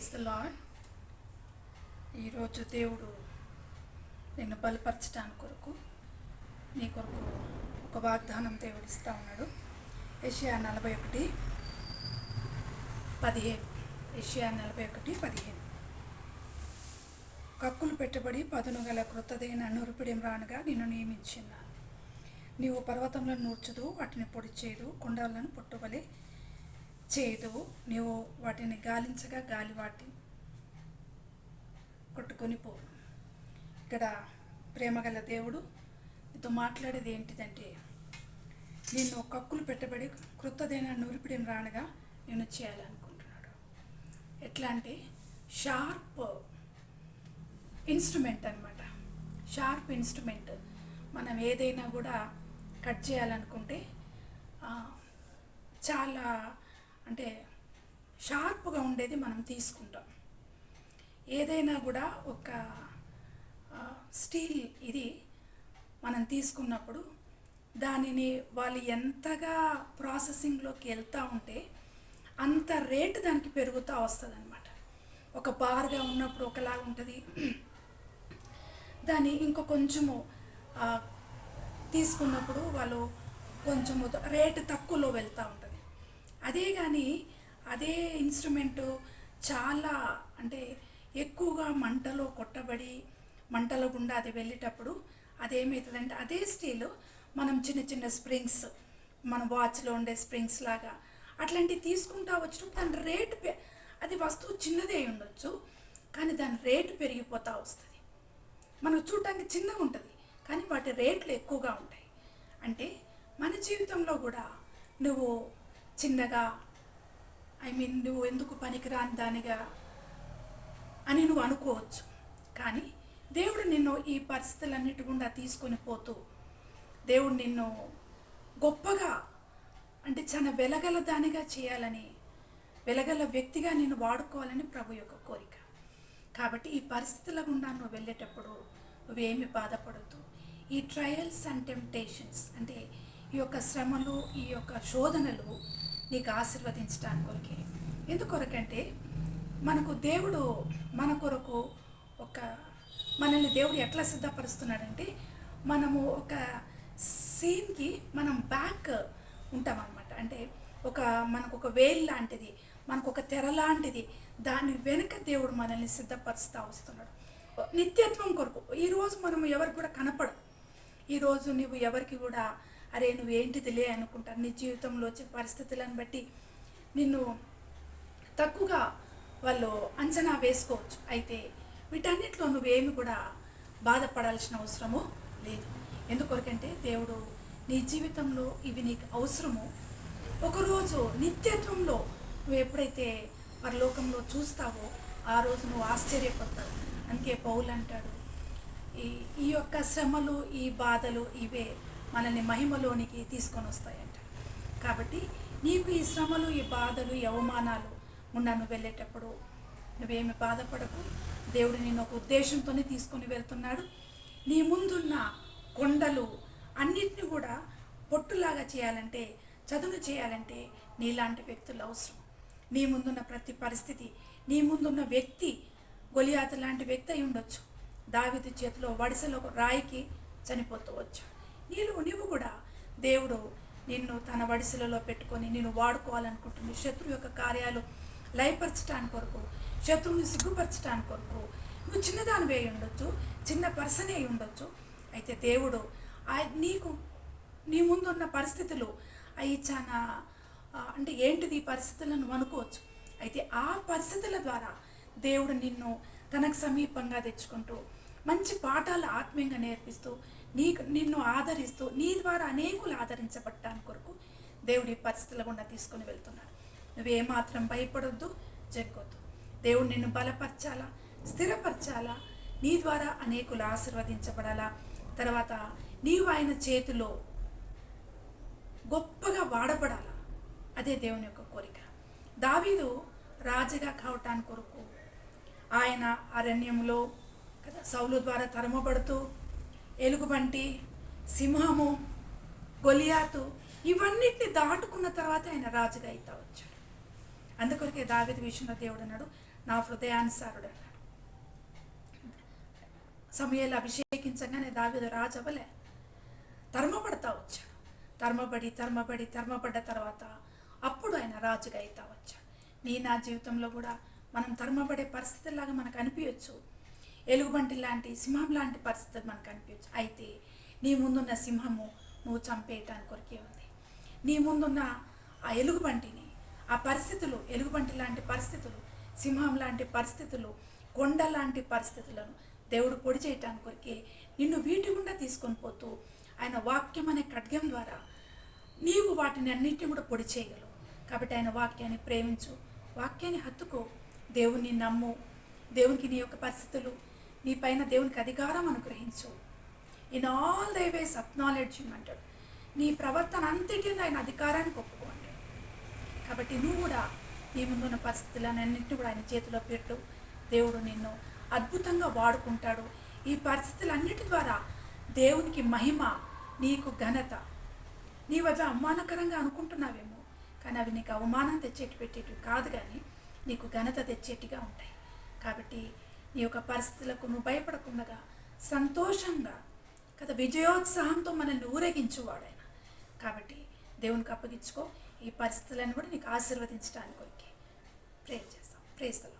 Praise lord ఈరోజు దేవుడు నిన్ను బలపరచడానికి కొరకు నీ కొరకు ఒక వాగ్దానం దేవుడు ఇస్తూ ఉన్నాడు. ఏషియా నలభై ఒకటి పదిహేను. ఏషియా నలభై ఒకటి పదిహేను. కక్కులు పెట్టబడి పదును గల క్రొత్తదైన నూరుపిడిం రానుగా నిన్ను నియమించున్నాను. నీవు పర్వతంలో నూర్చుదు వాటిని పొడి చేయదు కొండలను పొట్టువలే చేయదు నీవు వాటిని గాలించగా గాలి వాటి కొట్టుకొని పోవు ఇక్కడ ప్రేమగల దేవుడు నీతో మాట్లాడేది ఏంటిదంటే నిన్ను కక్కులు పెట్టబడి క్రొత్తదైన నూరిపిడిని రానగా నేను చేయాలనుకుంటున్నాడు. ఎట్లా అంటే షార్ప్ ఇన్స్ట్రుమెంట్ అనమాట షార్ప్ ఇన్స్ట్రుమెంట్. మనం ఏదైనా కూడా కట్ చేయాలనుకుంటే చాలా అంటే షార్ప్గా ఉండేది మనం తీసుకుంటాం. ఏదైనా కూడా ఒక స్టీల్ ఇది మనం తీసుకున్నప్పుడు దానిని వాళ్ళు ఎంతగా ప్రాసెసింగ్లోకి వెళ్తూ ఉంటే అంత రేటు దానికి పెరుగుతూ వస్తుంది అనమాట ఒక బార్గా ఉన్నప్పుడు ఒకలాగా ఉంటుంది. దాన్ని ఇంకో కొంచెము తీసుకున్నప్పుడు వాళ్ళు కొంచెము రేటు తక్కువలో వెళ్తూ ఉంటుంది. అదే కానీ అదే ఇన్స్ట్రుమెంటు చాలా అంటే ఎక్కువగా మంటలో కొట్టబడి మంటల గుండా అది వెళ్ళేటప్పుడు అదేమవుతుందంటే అదే స్టీల్ మనం చిన్న చిన్న స్ప్రింగ్స్ మన వాచ్లో ఉండే స్ప్రింగ్స్ లాగా అట్లాంటివి తీసుకుంటా వచ్చినప్పుడు దాని రేటు అది వస్తువు చిన్నదే ఉండొచ్చు కానీ దాని రేటు పెరిగిపోతూ వస్తుంది. మనకు చూడటానికి చిన్నగా ఉంటుంది కానీ వాటి రేట్లు ఎక్కువగా ఉంటాయి. అంటే మన జీవితంలో కూడా నువ్వు చిన్నగా. ఐ మీన్ నువ్వు ఎందుకు పనికిరాని దానిగా అని నువ్వు అనుకోవచ్చు. కానీ దేవుడు నిన్ను ఈ పరిస్థితులన్నిటి గుండా తీసుకొని పోతూ దేవుడు నిన్ను గొప్పగా అంటే చాలా వెలగల దానిగా చేయాలని వెలగల వ్యక్తిగా నేను వాడుకోవాలని ప్రభు యొక్క కోరిక. కాబట్టి ఈ పరిస్థితుల గుండా నువ్వు వెళ్ళేటప్పుడు నువ్వేమి బాధపడద్దు. ఈ ట్రయల్స్ అండ్ టెంప్టేషన్స్ అంటే ఈ యొక్క శ్రమలు ఈ యొక్క శోధనలు నీకు ఆశీర్వదించడానికి కొరకే. ఎందుకొరకంటే మనకు దేవుడు మన కొరకు ఒక మనల్ని దేవుడు ఎట్లా సిద్ధపరుస్తున్నాడంటే మనము ఒక సీన్కి మనం బ్యాక్ ఉంటామన్నమాట. అంటే ఒక మనకు ఒక వేల్ లాంటిది మనకు ఒక తెర లాంటిది దాని వెనుక దేవుడు మనల్ని సిద్ధపరుస్తూ వస్తున్నాడు. నిత్యత్వం కొరకు. ఈరోజు మనం ఎవరికి కూడా కనపడం ఈరోజు నువ్వు ఎవరికి కూడా అరే నువ్వేంటిదిలే అనుకుంటారు నీ జీవితంలో వచ్చే పరిస్థితులను బట్టి నిన్ను తక్కువగా వాళ్ళు అంచనా వేసుకోవచ్చు. అయితే వీటన్నిటిలో నువ్వేమి కూడా బాధపడాల్సిన అవసరము లేదు. ఎందుకొరకంటే దేవుడు నీ జీవితంలో ఇవి నీకు అవసరము. ఒకరోజు నిత్యత్వంలో నువ్వు ఎప్పుడైతే పరలోకంలో చూస్తావో ఆ రోజు నువ్వు ఆశ్చర్యపోతావు. అందుకే పౌలు అంటాడు ఈ ఈ యొక్క శ్రమలు ఈ బాధలు ఇవే. మనల్ని మహిమలోనికి తీసుకొని వస్తాయంట. కాబట్టి నీకు ఈ శ్రమలు ఈ బాధలు ఈ అవమానాలు గుండా వెళ్ళేటప్పుడు. నువ్వేమి బాధపడకు. దేవుడు నేను ఒక ఉద్దేశంతోనే తీసుకొని వెళ్తున్నాడు. నీ ముందున్న కొండలు అన్నిటిని కూడా పొట్టులాగా చేయాలంటే చదును చేయాలంటే నీలాంటి వ్యక్తులు అవసరం. నీ ముందున్న ప్రతి పరిస్థితి నీ ముందున్న వ్యక్తి గొలియాత లాంటి వ్యక్తి అయి ఉండొచ్చు. దావిది చేతిలో వడిసలో రాయికి చనిపోతూ వచ్చాడు. నీళ్ళు నీవు కూడా దేవుడు నిన్ను తన వడిసెలలో పెట్టుకొని నిన్ను వాడుకోవాలనుకుంటుంది. శత్రువు యొక్క కార్యాలు లయపరచడానికి కొరకు శత్రువుని సిగ్గుపరచడానికి కొరకు నువ్వు చిన్నదానివే ఉండొచ్చు చిన్న పర్సనే అయి ఉండొచ్చు. అయితే దేవుడు నీకు నీ ముందున్న పరిస్థితులు అవి చాలా అంటే ఏంటిది ఈ పరిస్థితులను అనుకోవచ్చు. అయితే ఆ పరిస్థితుల ద్వారా దేవుడు నిన్ను తనకు సమీపంగా తెచ్చుకుంటూ మంచి పాఠాలు ఆత్మీయంగా నేర్పిస్తూ నీకు నిన్ను ఆదరిస్తూ నీ ద్వారా అనేకులు ఆదరించబడటానికి కొరకు దేవుడి పరిస్థితుల గుండా తీసుకొని వెళ్తున్నాడు నువ్వేమాత్రం భయపడొద్దు జగ్గొద్దు దేవుడు నిన్ను బలపరచాలా స్థిరపరచాలా నీ ద్వారా అనేకులు ఆశీర్వదించబడాలా? తర్వాత నీవు ఆయన చేతిలో గొప్పగా వాడబడాలా? అదే దేవుని యొక్క కోరిక. దావీదు రాజుగా కావటానికి కొరకు ఆయన అరణ్యంలో కదా సౌలు ద్వారా తరమబడుతూ ఎలుగుబంటి సింహము గొలియాతు ఇవన్నిటిని దాటుకున్న తర్వాత ఆయన రాజుగా అవుతా వచ్చాడు అందుకొరకే దావిది విషయంలో దేవుడు అన్నాడు నా హృదయానుసారుడు అన్నాడు. సమయాలు అభిషేకించగానే దావిద రాజు అవ్వలే. తర్మపడతా వచ్చాడు. ధర్మపడి తరమబడి తర్మపడ్డ తర్వాత అప్పుడు ఆయన రాజుగా అవుతా వచ్చాడు. నీ నా జీవితంలో కూడా మనం తరమబడే పరిస్థితుల్లాగా మనకు అనిపించచ్చు ఎలుగుబంటి లాంటి సింహం లాంటి పరిస్థితులు మనకు అనిపించచ్చు అయితే నీ ముందున్న సింహము నువ్వు చంపేయటానికి కొరికే ఉంది. నీ ముందున్న ఆ ఎలుగుబంటిని ఆ పరిస్థితులు ఎలుగుబంటి లాంటి పరిస్థితులు సింహం లాంటి పరిస్థితులు కొండ లాంటి పరిస్థితులను దేవుడు పొడి చేయటానికి కొరికే నిన్ను వీటి గుండా తీసుకొని పోతూ ఆయన వాక్యం అనే ఖడ్గం ద్వారా నీవు వాటిని అన్నింటినీ కూడా పొడి చేయగలవు. కాబట్టి ఆయన వాక్యాన్ని ప్రేమించు. వాక్యాన్ని హత్తుకో. దేవుణ్ణి నమ్ము. దేవునికి నీ యొక్క పరిస్థితులు నీ పైన దేవునికి అధికారం అనుగ్రహించు. In all thy ways acknowledge అంటాడు. నీ ప్రవర్తన అంతటి ఆయన అధికారానికి ఒప్పుకో అంటాడు. కాబట్టి నువ్వు కూడా నీ ముందున్న పరిస్థితులన్నింటినీ కూడా ఆయన చేతిలో పెట్టు. దేవుడు నిన్ను అద్భుతంగా వాడుకుంటాడు. ఈ పరిస్థితులన్నిటి ద్వారా దేవునికి మహిమ నీకు ఘనత. నీ వద్ద అవమానకరంగా అనుకుంటున్నావేమో కానీ అవి నీకు అవమానం తెచ్చేటి పెట్టేటివి కాదు కానీ నీకు ఘనత తెచ్చేటిగా ఉంటాయి. కాబట్టి నీ యొక్క పరిస్థితులకు నువ్వు భయపడకుండా సంతోషంగా కదా విజయోత్సాహంతో మనల్ని ఊరేగించువాడైన. కాబట్టి దేవునికి అప్పగించుకో ఈ పరిస్థితులను కూడా నీకు ఆశీర్వదించడానికి కొరికే. చేస్తాం. ప్రేస్తలో